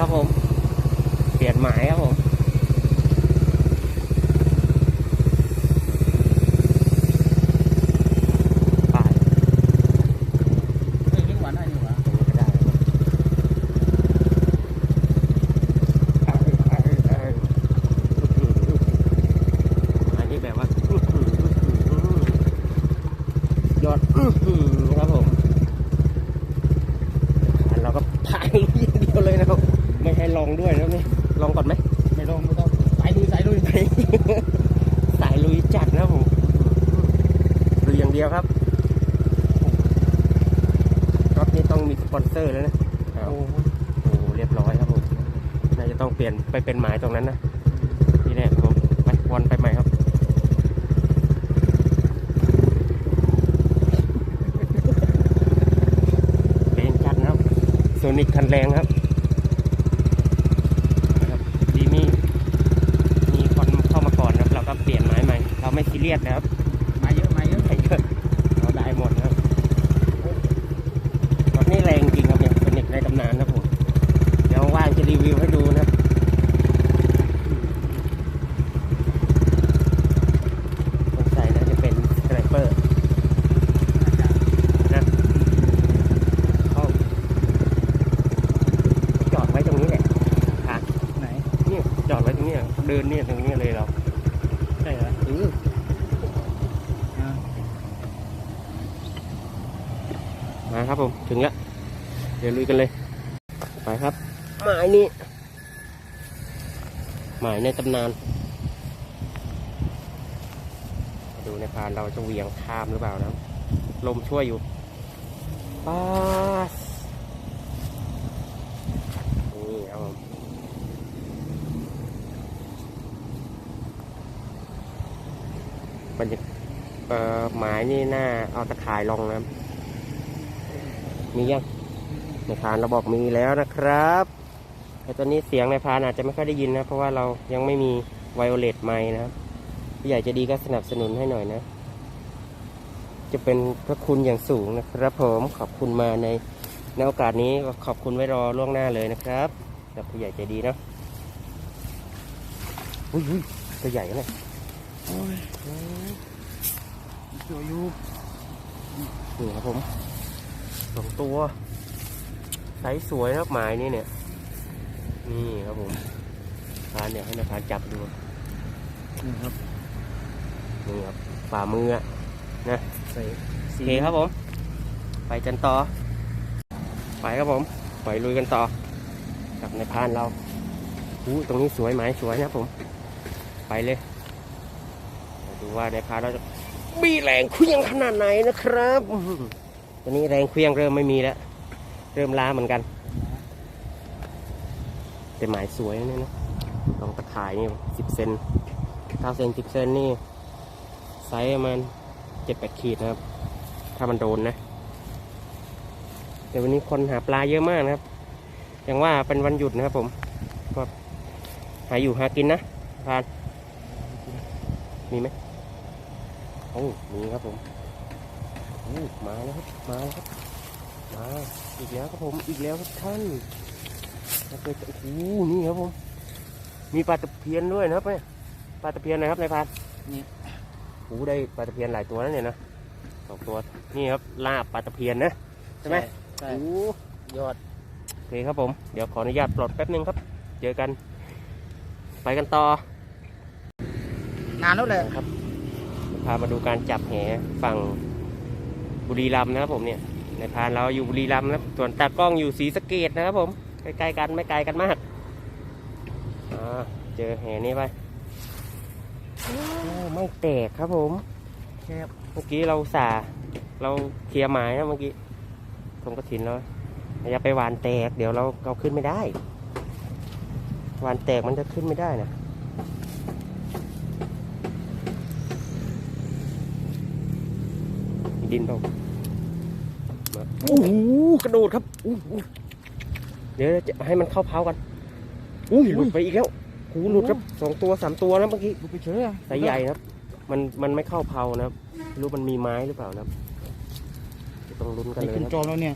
ครับผม เปลี่ยนหมายครับผมป้าย เฮ้ยยิ่งหวานได้นี่หว่า ตรงนี้ก็ได้ครับอันนี้แบบว่า ยอดอื้อหือครับผมอันเราก็พายอย่างเดียวเลยนะครับ ไม่ให้ลองด้วยนะครับนี่ล องก่อนไหมไม่ต้องไม่ต้องสายลุยสายลุยสายลุยจัดนะครับผมลุยอย่างเดียวครับรอบนี้ต้องมีสปอนเซอร์แล้วนะโอ้โหโอ้โหเรียบร้อยครับผมน่าจะต้องเปลี่ยนไปเป็นหมายตรงนั้นนะนี่แหละครับผมไปวนไปใหม่ครับแรงจัดนะครับโซนิกคันแรงครับนะครับดีมีมีคนเข้ามาก่อนนะครับ เราก็เปลี่ยนไม้ใหม่ เรา ไม่ซีเรียสนะครับ มาเยอะมาเยอะ ใส่เยอะเราได้หมดนะครับรถนี่แรงจริงครับเนี่ยเป็นเด็กในตำนานนะครับผม เดี๋ยวว่างจะรีวิวให้ดูนะครับสงสัยน่าจะเป็นสไนเปอร์นะเขาจอดไว้ตรงนี้แหละค่ะ ไหน นี่จอดไว้ตรงนี้อะเดินเนี่ยตรงนี้เลยเรา ใช่เหรอ อือ อ่า มาครับผม ถึงแล้ว เดี๋ยวลุย กันเลย ไปครับ หมายนี้ หมายในตำนาน ดูในพานเราจะเหวียงข้ามหรือเปล่านะ ลมช่วยอยู่ป้าสนี่ครับผมบรรยากเอ่อหมายนี่น่าเอาตะข่ายลองนะครับ มียัง ในพานเราบอกมีแล้วนะครับแต่ตอนนี้เสียงในพานอาจจะไม่ค่อยได้ยินนะ เพราะว่าเรายังไม่มีไวโอเลตไมค์นะครับผู้ใหญ่จะดีก็สนับสนุนให้หน่อยนะ จะเป็นพระคุณอย่างสูงนะครับผมขอบคุณมาในในโอกาสนี้ก็ขอบคุณไว้รอล่วงหน้าเลยนะครับกับผู้ใหญ่ใจดีเนาะอุ้ยอุ้ยตัวใหญ่นะโอ้ยสวยอยู่นี่ครับผมสองตัว ไซส์สวยนะครับหมายนี่เนี่ย นี่ครับผมพานเนี่ยให้นายพานจับดูนี่ครับนี่ครับฝ่ามืออะใส่โอสีเคครับผม ไปกันต่อ ไปครับผมปล่อยลุยกันต่อ กับในายพานเราอู้ตรงนี้สวยไหมสวยนะครับผม ไปเลยมาดูว่าในายพานเราจะมีแรงเคลี้ยงขนาดไหนนะครับอื้อหือตอนนี้แรงเคลี้ยงเริ่มไม่มีแล้ว เริ่มล้าเหมือนกัน แต่หมายสวยนะเนี่ยนะลองตะข่ายนี่สิบเซนเก้าเซนสิบเซนนี่ ไซส์ประมาณเจ็ดแปดขีดนะครับ ถ้ามันโดนนะเดี๋ยววันนี้คนหาปลาเยอะมากนะครับ อย่างว่าเป็นวันหยุดนะครับผมก็หาอยู่หากินนะพานมีไหมโอ้มีครับผมโอ้มาแล้วครับ มาแล้วครับ มาอีกแล้วครับผมอีกแล้วครับท่านแล้วก็โอ้โหนี่ครับผม มีปลาตะเพียนด้วยนะครับเนี่ยปลาตะเพียนนะครับนายพานนี่โอ้โหได้ปลาตะเพียนหลายตัวแล้วเนี่ยนะสองตัวนี่ครับลาบปลาตะเพียนนะใช่ไหมใช่โอ้ยอดโอเคครับผม เดี๋ยวขออนุญาตปลดแป๊บนึงครับ เจอกัน ไปกันต่อนานแล้วแหละนะครับพามาดูการจับแหฝั่งบุรีรัมย์นะครับผมเนี่ย ในพานเราอยู่บุรีรัมย์นะครับส่วนตากล้องอยู่ศรีสะเกดนะครับผมใกล้ๆกันไม่ไกลกันมากอ่าเจอแหนี้ไปโอ้ไม่แตกครับผมแคบเมื่อกี้เราสาเราเคลียร์หมายนะเมื่อกี้ตรงกระถินแล้วอย่าไปหวานแตก เดี๋ยวเราเราขึ้นไม่ได้หวานแตกมันจะขึ้นไม่ได้นะมีดินเปล่ามา โอ้โหกระโดดครับอู้หูเดี๋ยวจะให้มันเข้าเผากันอุ้ยหลุดไปอีกแล้วโอ้โหหลุดครับสองตัวสามตัวนะเมื่อกี้ดูไปเฉยอะสายใหญ่นะครับ มันมันไม่เข้าเผานะครับไม่รู้มันมีไม้หรือเปล่านะครับจะต้องลุ้นกันนี่เลยขึ้นนะจอแล้วเนี่ย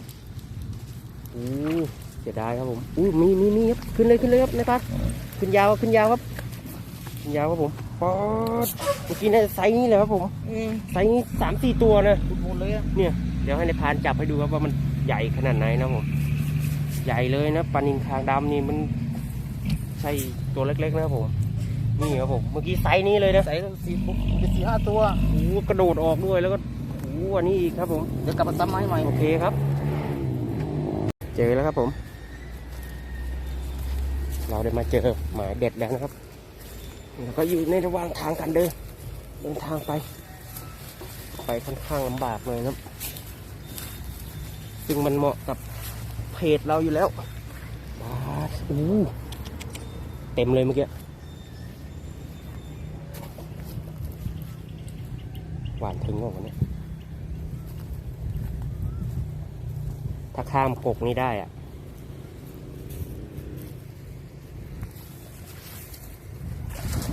โอ้เสียดายครับผมอู้มีมีมีครับขึ้นเลยขึ้นเลยครับนะครับขึ้นยาวขึ้นยาวครับขึ้นยาวครับผมป๊อดเมื่อกี้น่าจะไซส์นี้เลยครับผมอืมไซส์นี้สามสี่ตัวนะขุดหมดเลยอะเนี่ย เดี๋ยวให้ในายพรานจับให้ดูครับว่ามันใหญ่ขนาดไหนนะผมใหญ่เลยนะปลานินคางดำนี่มันใช่ตัวเล็กๆนะครับผมนี่ครับผมเมื่อกี้ไซส์นี้เลยนะใส่สี่ปุ๊บเป็นสี่ห้าตัวโอ้โหกระโดดออกด้วยแล้วก็โอ้โหอันนี้อีกครับผมเดี๋ยวกลับมาซ้ำไม้ใหม่โอเคครับ เจอแล้วครับผม เราได้มาเจอหมายเด็ดแล้วนะครับแล้วก็อยู่ในระหว่างทางกันเดินเดินทางไป ไปค่อนข้างลำบากเลยนะครับ ซึ่งมันเหมาะกับเพจเราอยู่แล้วบาสอู้เต็มเลยเมื่อกี้หวานถึงกว่าวันนี้ถ้าข้ามกกนี้ได้อะ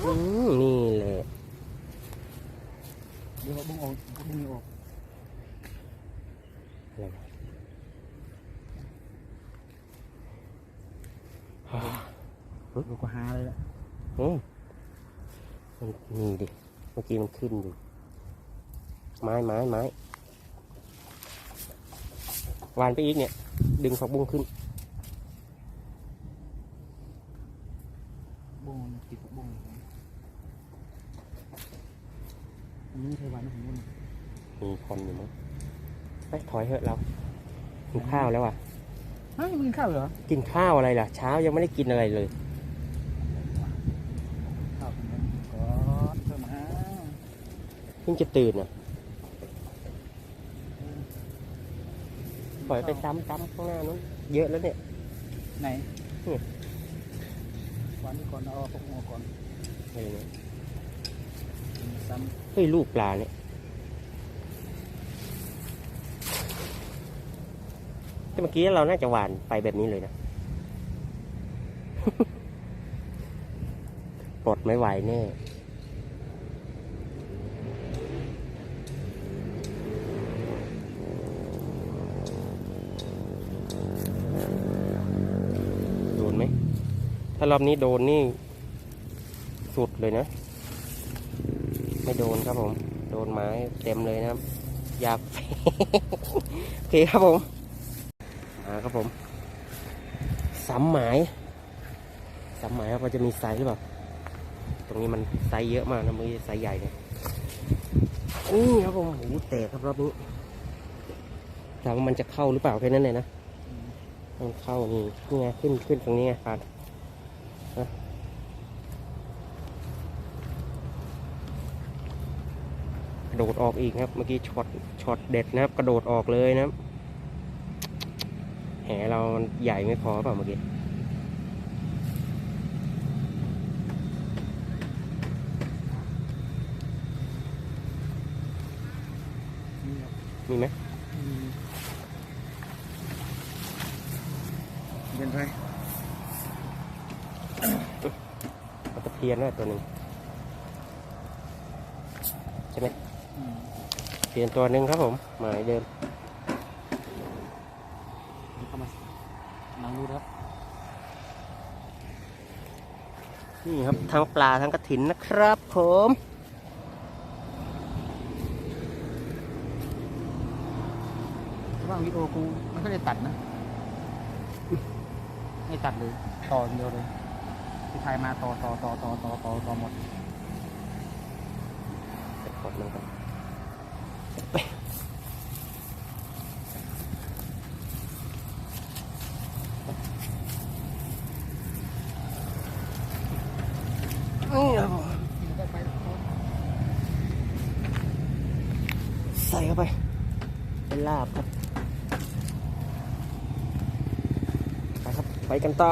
อืมนี่แหละเดี๋ยวบุ้งออกบุ้งออกอะไรวะฮ่า ดูก็หาเลยแหละอืมมันนี่ดิ เมื่อกี้มันขึ้นอยู่ ไม้ไม้ไม้วานไปอีกเนี่ย ดึงผักบุ้งขึ้น บุ้งติดบุ้งอันนี้ไม่ใช่หวานของบุ้งมีคนอยู่มั้งไปถอยเถอะเรากินข้าวแล้วอะเฮ้ยมึงกินข้าวเหรอ กินข้าวอะไรล่ะ เช้ายังไม่ได้กินอะไรเลย ข้าวผมก็เพิ่มมา เพิ่งจะตื่นอะ ปล่อยไปซ้ำซ้ำข้างหน้านู้นเยอะแล้วเนี่ย ไหนนี่หวานนี่ก่อนเอาพวกหัวก่อนอะไรเนี่ยซ้เฮ้ยลูกปลาเนี่ย แต่เมื่อกี้เราน่าจะหวานไปแบบนี้เลยนะ ปลดไม่ไหวแน่ โดนไหม ถ้ารอบนี้โดนนี่ สุดเลยนะ ไม่โดนครับผม โดนไม้เต็มเลยนะครับยาโอเคครับผมมาครับผมสามหมายสามหมายครับว่าจะมีไซส์หรือเปล่าตรงนี้มันไซส์เยอะมากนะมือไซส์ใหญ่เนี่ยนี่ครับผมโอ้โหแตกครับรอบนี้ถามว่ามันจะเข้าหรือเปล่าแค่นั้นเลยนะมันเข้านี่นี่ไงขึ้นขึ้นตรงนี้ไงครับน กระโดดออกอีกครับ เมื่อกี้ช็อตช็อตเด็ดนะครับ กระโดดออกเลยนะครับแหเรามันใหญ่ไม่พอเปล่าเมื่อกี้มีไหมอืมเป็นไร เอาตะเพียนด้วยตัวหนึ่งใช่ไหมอืมเปลี่ยนตัวหนึ่งครับผม หมายเดิมนี่เข้ามานั่งดูครับ นี่ครับ ทั้งปลาทั้งกระถินนะครับผมถ้าว่าวิดีโอกูมันก็เลยตัดนะ ไม่ตัดเลย ต่ออย่างเดียวเลย ที่ถ่ายมาต่อต่อต่อต่อต่อต่อต่อหมดจะกดมันก่อนนี่ครับผมใส่เข้าไป เป็นลาบครับ ไปครับ ไปกันต่อ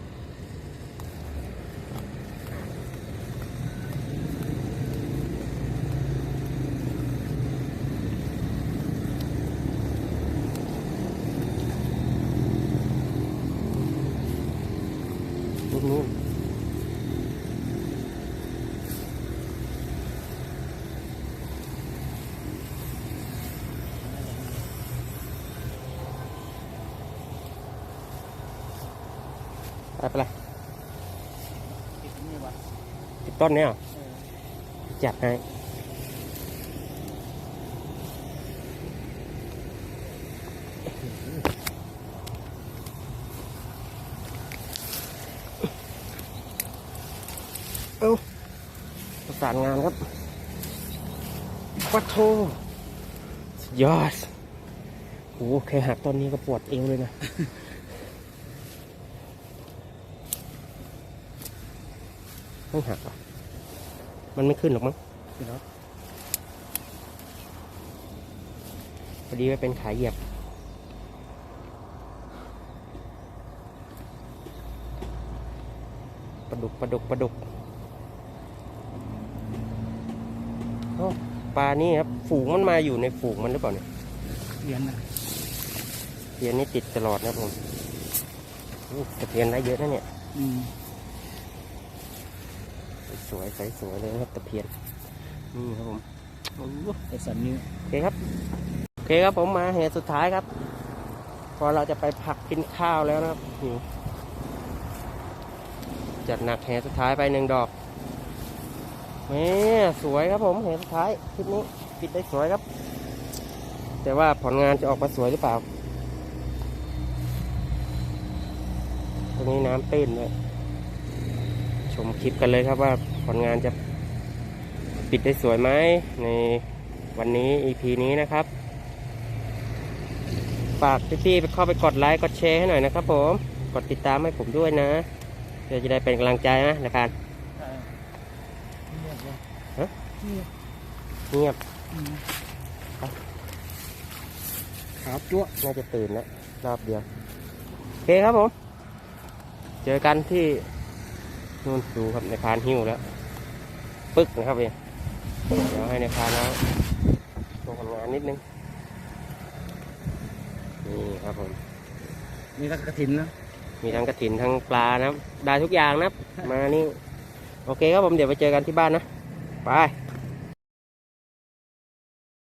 ลูกนู้น ไปไปเลย ติดนี่วะ ติดต้นเนี่ยจัดให้เอ้าประสานงานครับปัดโทยอดโหแค่หักต้นนี้ก็ปวดเอวเลยนะ ไม่หักอะมันไม่ขึ้นหรอกมั้งติดแล้วพอดีว่าเป็นขาเหยียบปลาดุกปลาดุกปลาดุกเอ้าปลานี่ครับ ฝูงมันมาอยู่ในฝูงมันหรือเปล่าเนี่ยเรียนนะเทียนนี่ติดตลอดนะครับผมอู้ตะเพียนได้เยอะนะเนี่ย อืม สวยๆสวยๆเลยนะครับตะเพียนนี่ครับผมโอ้โหไอสันนิ้วโอเคครับโอเคครับผมมาเหตุสุดท้ายครับ พอเราจะไปผักกินข้าวแล้วนะครับนี่จัดหนักแหสุดท้ายไปหนึ่งดอกนี่สวยครับผมแหสุดท้ายคลิปนี้ปิดได้สวยครับ แต่ว่าผลงานจะออกมาสวยหรือเปล่าตรงนี้น้ำตื้นด้วยชมคลิปกันเลยครับว่า ผลงานจะปิดได้สวยไหมในวันนี้ EP นี้นะครับ ฝากพี่ๆไปเข้าไปกดไลค์กดแชร์ให้หน่อยนะครับ ผม กดติดตามให้ผมด้วยนะเพื่อจะได้เป็นกำลังใจนะนะครับใช่เงียบเลยฮะเงียบเงียบอืมขาวจั๊วะน่าจะตื่นแล้วรอบเดียว โอเคครับผม เจอกันที่ นู่นดูครับในพานหิ้วแล้ว ปึ๊กนะครับเองเดี๋ยวให้ในพานแล้วลงทำงานนิดนึง นี่ครับผมนี่ก็กระถินนะ มีทั้งกระถินทั้งปลานะครับได้ทุกอย่างนะครับมานี่ โอเคครับผมเดี๋ยวไปเจอกันที่บ้านนะ ไป